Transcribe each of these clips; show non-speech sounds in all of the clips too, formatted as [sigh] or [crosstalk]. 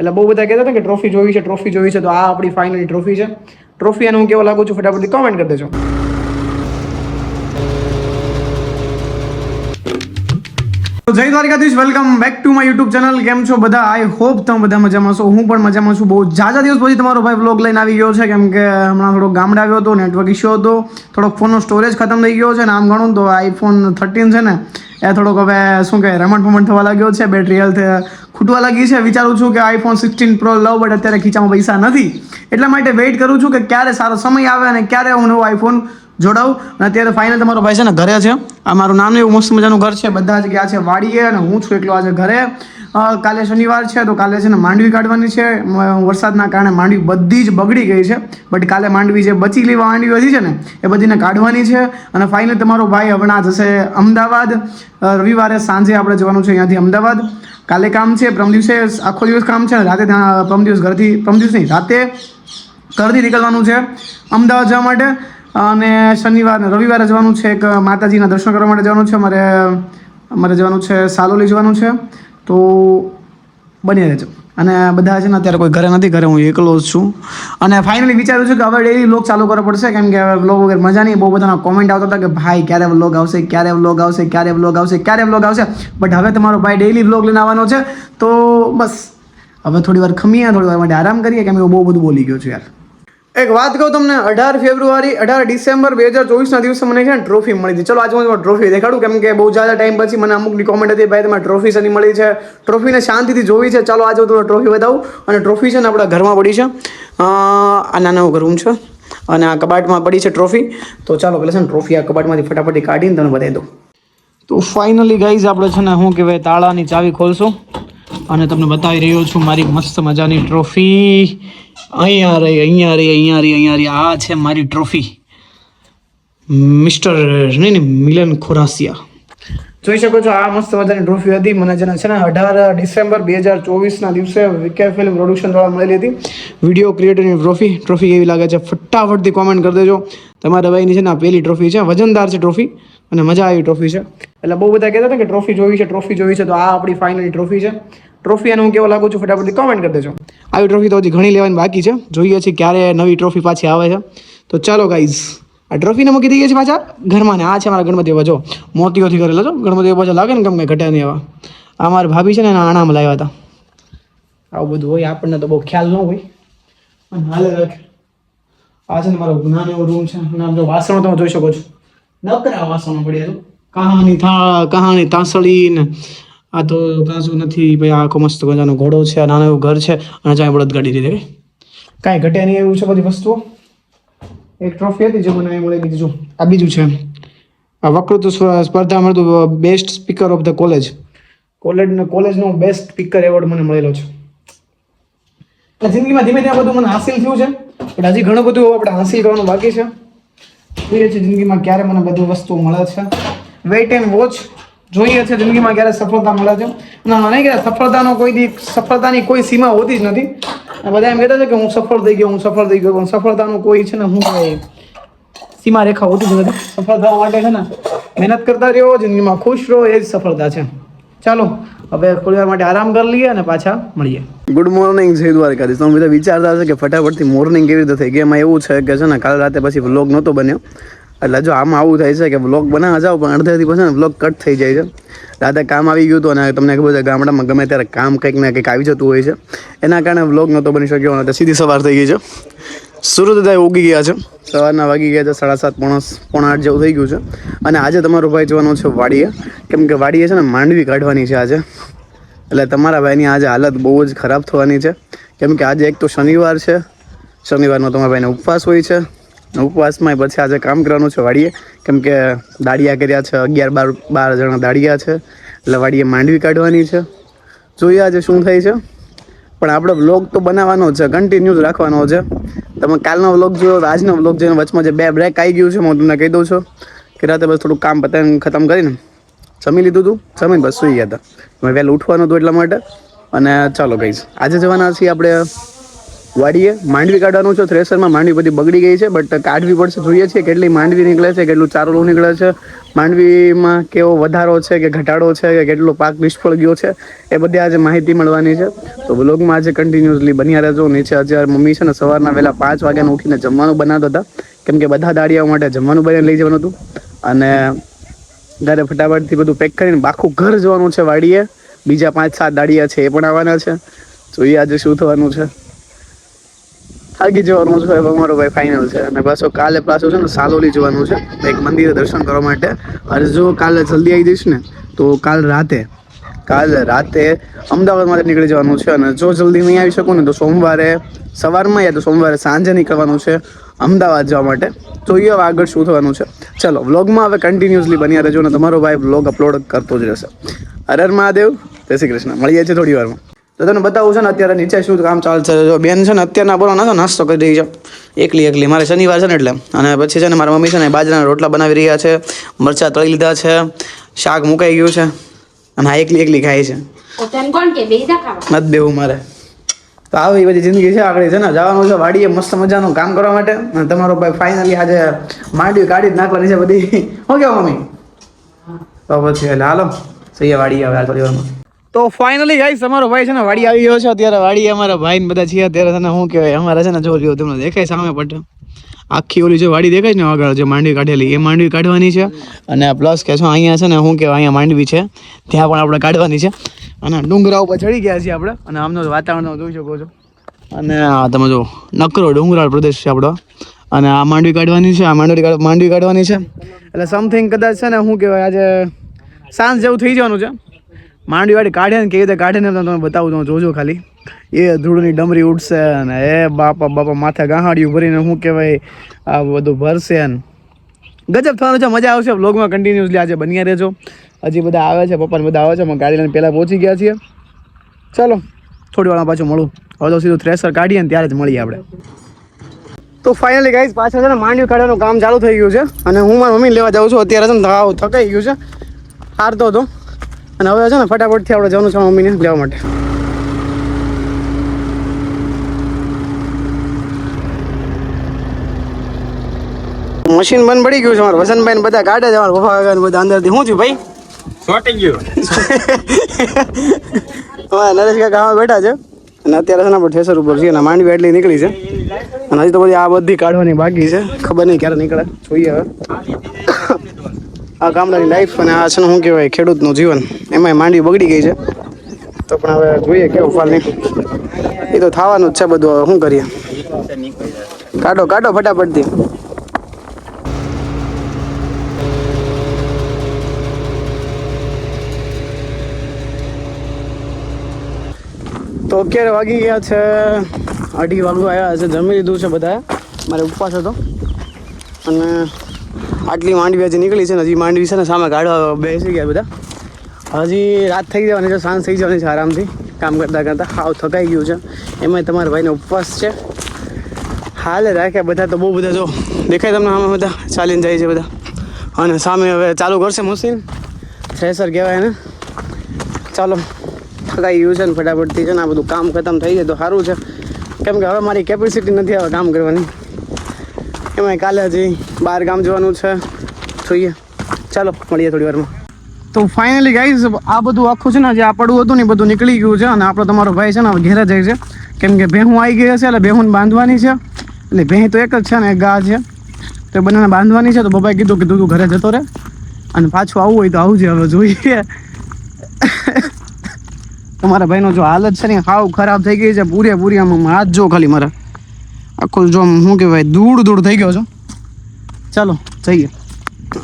એટલે બહુ બધા કહેતા હતા કે ટ્રોફી જોવી છે ટ્રોફી જોવી છે, તો આ આપણી ફાઇનલી ટ્રોફી છે. ટ્રોફી અને હું કેવો લાગુ છું ફટાફટથી કોમેન્ટ કરી દેજો. તો Jay Dwarkadhish welcome back to my YouTube channel કેમ છો બધા? આઈ હોપ તમે બધા મજામાં છો. હું પણ મજામાં છું. બહુ જાજા દિવસ પછી તમારો ભાઈ બ્લોગ લઈને આવી ગયો છે. કેમ કે હમણાં થોડોક ગામડે આવ્યો હતો નેટવર્ક ઇશ્યુ હતો. થોડોક ફોનનો સ્ટોરેજ ખતમ થઈ ગયો છે. ને આમ ગણું તો આઈફોન થર્ટીન છે ને એ થોડોક હવે શું કહે રમણ ભમણ થવા લાગ્યો છે બેટરી હેલ્થ ખૂટવા લાગી છે. વિચારું છું કે આઈફોન સિક્સટીન પ્રો લઉં બટ અત્યારે ખીચામાં પૈસા નથી. એટલા માટે વેઇટ કરું છું કે ક્યારે સારો સમય આવે અને ક્યારે હું નવો આઈફોન જોડાવું. અને અત્યારે ફાઇનલ તમારો ભાઈ છે ને ઘરે છે. આ મારું નામ એવું મસ્ત મજાનું ઘર છે. બધા જ ગયા છે વાડીએ અને હું છું એકલો આજે ઘરે. કાલે શનિવાર છે તો કાલે છે ને માંડવી કાઢવાની છે. વરસાદના કારણે માંડવી બધી જ બગડી ગઈ છે. બટ કાલે માંડવી જે બચી લેવા માંડવી હતી છે ને, એ બધીને કાઢવાની છે. અને ફાઇનલ તમારો ભાઈ હમણાં જશે અમદાવાદ. રવિવારે સાંજે આપણે જવાનું છે અહીંયાથી અમદાવાદ. કાલે કામ છે પ્રમ દિવસે આખો દિવસ કામ છે, રાતે પ્રમ દિવસ ઘરથી પ્રમ દિવસ નહીં, રાતે ઘરથી નીકળવાનું છે અમદાવાદ જવા માટે. અને શનિવાર, રવિવારે જવાનું છે એક માતાજીના દર્શન કરવા માટે જવાનું છે. અમારે અમારે જવાનું છે, સાલોલી જવાનું છે. તો બની રહેજો. અને બધા છે ને અત્યારે કોઈ ઘરે નથી, ઘરે હું એકલો જ છું. અને ફાઇનલી વિચાર્યું છું કે હવે ડેલી વ્લોગ ચાલુ કરવો પડશે, કેમ કે હવે વ્લોગ વગર મજા નહીં, બહુ બધાના કોમેન્ટ આવતા હતા કે, ભાઈ, ક્યારે વ્લોગ આવશે, ક્યારે વ્લોગ આવશે, ક્યારે વ્લોગ આવશે, ક્યારે વ્લોગ આવશે? બટ હવે તમારો ભાઈ ડેલી વ્લોગ લઈને આવવાનો છે, તો બસ. હવે થોડી વાર ખમીએ, થોડી વાર માટે આરામ કરીએ, કેમ કે બહુ બધું બોલી ગયો છું યાર. એક વાત કહું તમને, અઢાર ફેબ્રુઆરી, અઢાર ડિસેમ્બર બે હજાર ચોવીસના દિવસે મને છે ને ટ્રોફી મળી હતી. ચલો, આજે હું ટ્રોફી દેખાડું, કેમ કે બહુ જ્યાદા ટાઈમ પછી મને અમુકની કોમેન્ટ હતી, ભાઈ, તમારે ટ્રોફી શની મળી છે? ટ્રોફીને શાંતિથી જોવી છે. ચાલો, આજે હું તમને ટ્રોફી બતાવું. અને ટ્રોફી છે ને આપણા ઘરમાં પડી છે. આ નાનો રૂમ છે. અને આ કબાટમાં પડી છે ટ્રોફી તો ચાલો પહેલાં છે ને ટ્રોફી આ કબાટમાંથી ફટાફટી કાઢીને તમને બતાવી દઉં. તો ફાઇનલી ગાઈઝ આપણે છે ને, શું કહેવાય, તાળાની ચાવી ખોલશું. અને તમને બતાવી રહ્યો છું મારી મસ્ત મજાની ટ્રોફી અહીંયા રહી અહીંયા રહી અહીંયા રહી અહીંયા રહી. આ છે મારી ટ્રોફી મિસ્ટર નહીં ને મિલન ખોરાસિયા. જોઈ શકો છો, આ મસ્ત મજાની ટ્રોફી હતી. મને જેને છે ને અઢાર ડિસેમ્બર બે હજાર ચોવીસના દિવસે વિકે ફિલ્મ પ્રોડક્શન દ્વારા મળેલી હતી. વીડિયો ક્રિએટરની ટ્રોફી ટ્રોફી એવી લાગે છે, ફટાફટથી કોમેન્ટ કરી દેજો. તમારા ભાઈની છે ને આ પહેલી ટ્રોફી છે. વજનદાર છે ટ્રોફી અને મજા આવી ટ્રોફી છે. એટલે બહુ બધા કહેતા હતા કે ટ્રોફી જોવી છે ટ્રોફી જોવી છે. તો આ આપણી ફાઇનલી ટ્રોફી છે. ટ્રોફી અને હું કેવો લાગુ છું ફટાફટથી કોમેન્ટ કરી દેજો. આવી ટ્રોફી તો હજી ઘણી લેવાની બાકી છે. જોઈએ છીએ ક્યારે નવી ટ્રોફી પાછી આવે છે. તો ચાલો ગાઈઝ આ ટ્રોફીને મૂકી દઈએ છીએ પાછા. ઘરમાં ને આ છે મારા ગણપતિ બાપા. જો, મોતીઓથી કરેલો છો. ગણપતિ પાછા લાગે ને કંઈ ઘટ્યા નહીં આવા. આ મારા ભાભી છે ને એના આણામાં લાવ્યા હતા. આવું બધું હોય આપણને તો બહુ ખ્યાલ ન હોય. અને હાલે રાખે આ છે ને મારો નાનો એવો રૂમ છે. અને આમ વાસણો તમે જોઈ શકો છો. નકરા વાસણો પડ્યા છે. કહાની થા, કહાની તાંસળી ને આ તો કાંસુ નથી. ભાઈ, આખો મસ્ત મજાનો ઘોડો છે નાનું એવું ઘર છે. અને ચાય બળદ ગાડી દીધી કાંઈ ઘટે નહીં એવું છે બધી વસ્તુઓ. એક ટ્રોફી હતી જે મને મળી, બીજું આ બીજું છે. આ વકૃત સ્પર્ધા મળતું best speaker of the college college કોલેજનો best speaker award મને મળેલો છે. જિંદગીમાં ધીમે ધીમે બધું મને હાસિલ થયું છે. પણ હજી ઘણું બધું આપણે હાસિલ કરવાનું બાકી છે. જોઈએ છે જિંદગીમાં? ક્યારે મને બધું વસ્તુ મળે છે? વેઇટ એન્ડ વોચ જોઈએ છે જિંદગીમાં ક્યારે સફળતા મળે છે. અને મને કે સફળતાનો કોઈ દી સફળતાની કોઈ સીમા હોતી જ નથી. બધા એમ કહેતા છે કે હું સફળ થઈ ગયો, હું સફળ થઈ ગયો. પણ સફળતાનો કોઈ છે ને હું કહે સીમા રેખા હોતી જ નથી. સફળતા માટે છે ને મહેનત કરતા રહ્યો, જિંદગીમાં ખુશ રહો, એ જ સફળતા છે. ચાલો, હવે થોડી વાર માટે આરામ કરી લઈએ અને પાછા મળીએ. ગુડ મોર્નિંગ જય દ્વારકાધીશ તમે બધા વિચારતા હશે કે ફટાફટથી મોર્નિંગ કેવી રીતે થઈ? ગઈ એવું છે કે છે ને, કાલ રાતે પછી વ્લોગ નહોતો બન્યો. એટલે જો આમાં આવું થાય છે કે વ્લોગ બનાવવા જાઓ, પણ અડધેથી પછી ને વ્લોગ કટ થઈ જાય છે. રાતે કામ આવી ગયું હતું અને તમને ખબર છે ગામડામાં ગમે ત્યારે કામ કંઈક ને કંઈક આવી જતું હોય છે. એના કારણે વ્લોગ નહોતો બની શક્યો અને સીધી સવાર થઈ ગઈ છે. સૂર્યોદય ઉગી ગયા છે. સવારના વાગી ગયા છે, સાડા સાત પોણા પોણા આઠ જેવું થઈ ગયું છે. અને આજે તમારો ભાઈ જવાનો છે વાડીએ. કેમ કે વાડીએ છે ને માંડવી કાઢવાની છે આજે. એટલે તમારા ભાઈની આજે હાલત બહુ જ ખરાબ થવાની છે. કેમ કે આજે એક તો શનિવાર છે. શનિવારનો તમારા ભાઈને ઉપવાસ હોય છે. ઉપવાસમાં પછી આજે કામ કરવાનું છે વાડીએ. કેમ કે દાડિયા કર્યા છે, અગિયાર બાર બાર જણા દાડિયા છે. એટલે વાડીએ માંડવી કાઢવાની છે. જોઈએ આજે શું થાય છે. પણ આપણે વ્લોગ તો બનાવવાનો છે કન્ટિન્યુ રાખવાનો છે. તમે કાલનો વ્લોગ જોયો, આજનો વ્લોગ જોઈને વચમાં જે બે બ્રેક આવી ગયું છે, હું તમને કહી દઉં છું કે રાતે બસ થોડું કામ પતાવીને ખતમ કરીને જમી લીધું હતું જમીને બસ સુઈ ગયા હતા. મેં વહેલું ઉઠવાનું હતું એટલા માટે. અને ચાલો ગઈશ આજે જવાના છીએ આપણે વાડીએ માંડવી કાઢવાનું છે. થ્રેસરમાં માંડવી બધી બગડી ગઈ છે બટ કાઢવી પડશે. જોઈએ છીએ કેટલી માંડવી નીકળે છે, કેટલું ચારોલું નીકળે છે. માંડવીમાં કેવો વધારો છે કે ઘટાડો છે કે કેટલો પાક નિષ્ફળ ગયો છે, એ બધી આજે માહિતી મળવાની છે. તો બ્લોગમાં આજે કન્ટિન્યુઅસલી બન્યા રહેજો. નીચે અત્યારે મમ્મી છે ને સવારના વહેલા પાંચ વાગ્યાને ઉઠીને જમવાનું બનાવતા હતા. કેમ કે બધા દાડિયાઓ માટે જમવાનું બનાવીને લઈ જવાનું હતું. અને ત્યારે ફટાફટથી બધું પેક કરીને આખું ઘર જવાનું છે વાડીએ. બીજા પાંચ સાત દાડિયા છે એ પણ આવવાના છે. જોઈએ આજે શું થવાનું છે. થાકી જવાનું છે. અમારો ભાઈ ફાઇનલ છે. અને પાછો કાલે પાછું છે ને સાલોલી જવાનું છે. એક મંદિરે દર્શન કરવા માટે. અને જો કાલે જલ્દી આવી જઈશ ને, તો કાલ રાતે કાલ રાતે અમદાવાદ માટે નીકળી જવાનું છે. અને જો જલ્દી નહીં આવી શકું ને, તો સોમવારે સવારમાં યા તો સોમવારે સાંજે નીકળવાનું છે અમદાવાદ જવા માટે. જોઈએ હવે આગળ શું થવાનું છે? ચલો વ્લોગમાં હવે કન્ટિન્યુઅસલી બન્યા રહેજો અને તમારો ભાઈ વ્લોગ અપલોડ કરતો જ રહેશે. હર હર મહાદેવ. જય શ્રી કૃષ્ણ. મળીએ છીએ થોડી વારમાં. તો તને બતાવું છે ને અત્યારે નીચે શું કામ ચાલશે જો બેન છે ને અત્યારના બોલો ના નાસ્તો કરી રહી છે એકલી એકલી. મારે શનિવાર છે ને એટલે. અને પછી છે ને મારા મમ્મી છે ને બાજરાના રોટલા બનાવી રહ્યા છે. મરચાં તળી લીધા છે. શાક મુકાઈ ગયું છે. અને આ એકલી એકલી ખાય છે. નથી દેવું મારે. તો આવી બધી જિંદગી છે આગળ છે ને. જવાનું છે વાડીએ મસ્ત મજાનું કામ કરવા માટે. અને તમારો ભાઈ ફાઇનલી આજે માંડવી કાઢી નાખવાની છે બધી. શું કેવો મમ્મી? તો પછી એટલે હાલો. સૈયા વાડીએ આવે આ વારમાં. તો ફાઇનલી ગાઈસ અમારો ભાઈ છે ને વાડી આવી ગયો છે. અત્યારે વાડી અમારા ભાઈ બધા છીએ. અત્યારે તને શું કહેવાય, અમારે છે ને જો રહ્યો, તમને દેખાય સામે પટ આખી ઓલી જે વાડી દેખાય છે ને આગળ જે માંડવી કાઢેલી, એ માંડવી કાઢવાની છે. અને પ્લસ કે છો અહીંયા છે ને શું કહેવાય, અહીંયા માંડવી છે. ત્યાં પણ આપણે કાઢવાની છે. અને ડુંગરા ઉપર ચડી ગયા છીએ આપણે. અને આમનું વાતાવરણ જોઈ શકો છો. અને આ તમે જો નકરો ડુંગરાળ પ્રદેશ છે આપણો. અને આ માંડવી કાઢવાની છે, આ માંડવી માંડવી કાઢવાની છે. એટલે સમથિંગ કદાચ છે ને શું કહેવાય, આજે સાંજ જેવું થઈ જવાનું છે. માંડવી વાળી કાઢે ને કેવી રીતે કાઢે ને તમે બતાવું, તમે જોજો ખાલી. એ ધૂળની ડમરી ઉડશે અને એ બાપા બાપા માથે ગાહાડિયું ભરીને શું કહેવાય, આ બધું ભરશે ને. ગજબ થવાનું છે, મજા આવશે. વ્લોગમાં કન્ટિન્યુઅસલી આજે બન્યા રહેજો. હજી બધા આવે છે, પપ્પાને બધા આવે છે, અમે ગાડી લઈને પહેલાં પહોંચી ગયા છીએ. ચાલો, થોડી વારમાં પાછું મળું. હવે તો સીધું થ્રેસર કાઢીએ ને ત્યારે જ મળીએ આપણે. તો ફાઇનલી ગાઈઝ પાછળ છે ને માંડવી કાઢવાનું કામ ચાલુ થઈ ગયું છે. અને હું મારી મમ્મી લેવા જાઉં છું. અત્યારે છે ને થકાઈ ગયું છે. હારતો હતો. અને હવે છે ને ફટાફટથી આપણે જવાનું છે મમ્મીને લેવા માટે. મશીન બંધ પડી ગયું છે મારા. વસંતભાઈ ને બધા કાઢે છે મારા પપ્પા ને બધા અંદરથી. શું થયું ભાઈ? ચોટી ગયું. અમારા નરેશ કાકા બેઠા છે. અને અત્યારે છે ને આપણે ઠેસર ઉપર છીએ અને માંડવી એટલી નીકળી છે. અને હજી તો બધી આ બધી કાઢવાની બાકી છે. ખબર નહીં ક્યારે નીકળે. જોઈએ હવે. આ ગામડાની લાઈફ અને આ છે શું કહેવાય, ખેડૂતનું જીવન. એમાંય માંડવી બગડી ગઈ છે. તો પણ હવે જોઈએ કેવું ફાલ નીકળે. એ તો થવાનું જ છે બધું હવે, શું કરીએ? કાઢો કાઢો ફટાફટથી. તો અત્યારે વાગી ગયા છે, અઢી વાગવા આવ્યા છે, જમી લીધું છે બધાએ. મારે ઉપવાસ હતો. અને આટલી માંડવી હજી નીકળી છે ને, હજી માંડવી છે ને, સામે કાઢવા બેસી ગયા બધા. હજી રાત થઈ જવાની છે, સાંજ થઈ જવાની છે આરામથી. કામ કરતાં કરતાં હાવ થકાઈ ગયું છે. એમાંય તમારા ભાઈને ઉપવાસ છે. હાલ રાખ્યા બધા તો બહુ બધા જો, દેખાય તમને આમાં બધા? ચાલીને જાય છે બધા. અને સામે હવે ચાલુ કરશે મશીન. થ્રેસર કહેવાય ને ચાલો, થકાઈ ગયું છે ને ફટાફટથી છે ને આ બધું કામ ખતમ થઈ જાય તો સારું છે. કેમ કે હવે મારી કેપેસિટી નથી આવે કામ કરવાની. એમાં કાલે હજી બહાર ગામ જવાનું છે. જોઈએ. ચાલો, મળીએ થોડી વારમાં. તો ફાઇનલી ગાઈઝ આ બધું આખું છે ને જે આ પડવું હતું ને બધું નીકળી ગયું છે અને આપણો તમારો ભાઈ છે ને ઘેરે જાય છે. કેમ કે ભેહું આવી ગઈ છે એટલે ભેહું બાંધવાની છે. એટલે ભેહ તો એક જ છે ને, એક ગા છે. તો બંનેને બાંધવાની છે, તો પપ્પાએ કીધું કે તું ઘરે જતો રહે. અને પાછું આવવું હોય તો આવજે હવે, જોઈએ. [laughs] તમારા ભાઈનો જો હાલત છે ને, હાવ ખરાબ થઈ ગઈ છે, પૂરેપૂરી આમ હાથ જો ખાલી મારા. આખું જો શું કહેવાય દૂર દૂર થઈ ગયો છો. ચાલો જઈએ.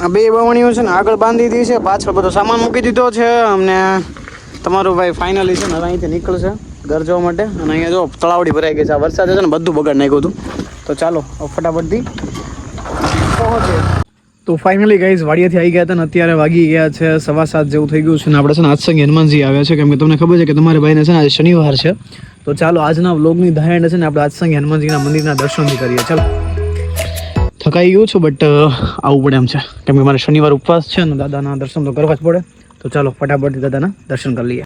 આ બે બવણીઓ છે ને આગળ બાંધી દીધી છે પાછળ બધો સામાન મૂકી દીધો છે અમને તમારો ભાઈ ફાઇનલી છે ને અહીંથી નીકળશે ઘર જવા માટે. અને અહીંયા જો તળાવડી ભરાઈ ગઈ છે આ વરસાદ છે ને બધું બગાડ નાખ્યું હતું. તો ચાલો ફટાફટથી પહોંચે તો ફાઇનલી ગાઈઝ વાડિયાથી આવી ગયા હતા ને અત્યારે વાગી ગયા છે સવા સાત જેવું થઈ ગયું છે ને આપણે છે ને આજ હનુમાનજી આવ્યા છે કેમ કે તમને ખબર છે કે તમારા ભાઈને છે ને આજે શનિવાર છે. તો ચાલો આજના વ્લોગની ધાયણ છે ને આપણે આજસંગ હનુમાનજીના મંદિરના દર્શનથી કરીએ. ચાલો. થકાઈ ગયું છું બટ આવવું પડે એમ છે. કેમ કે મારે શનિવાર ઉપવાસ છે ને, દાદાના દર્શન તો કરવા જ પડે. તો ચાલો ફટાફટથી દાદાના દર્શન કરી લઈએ.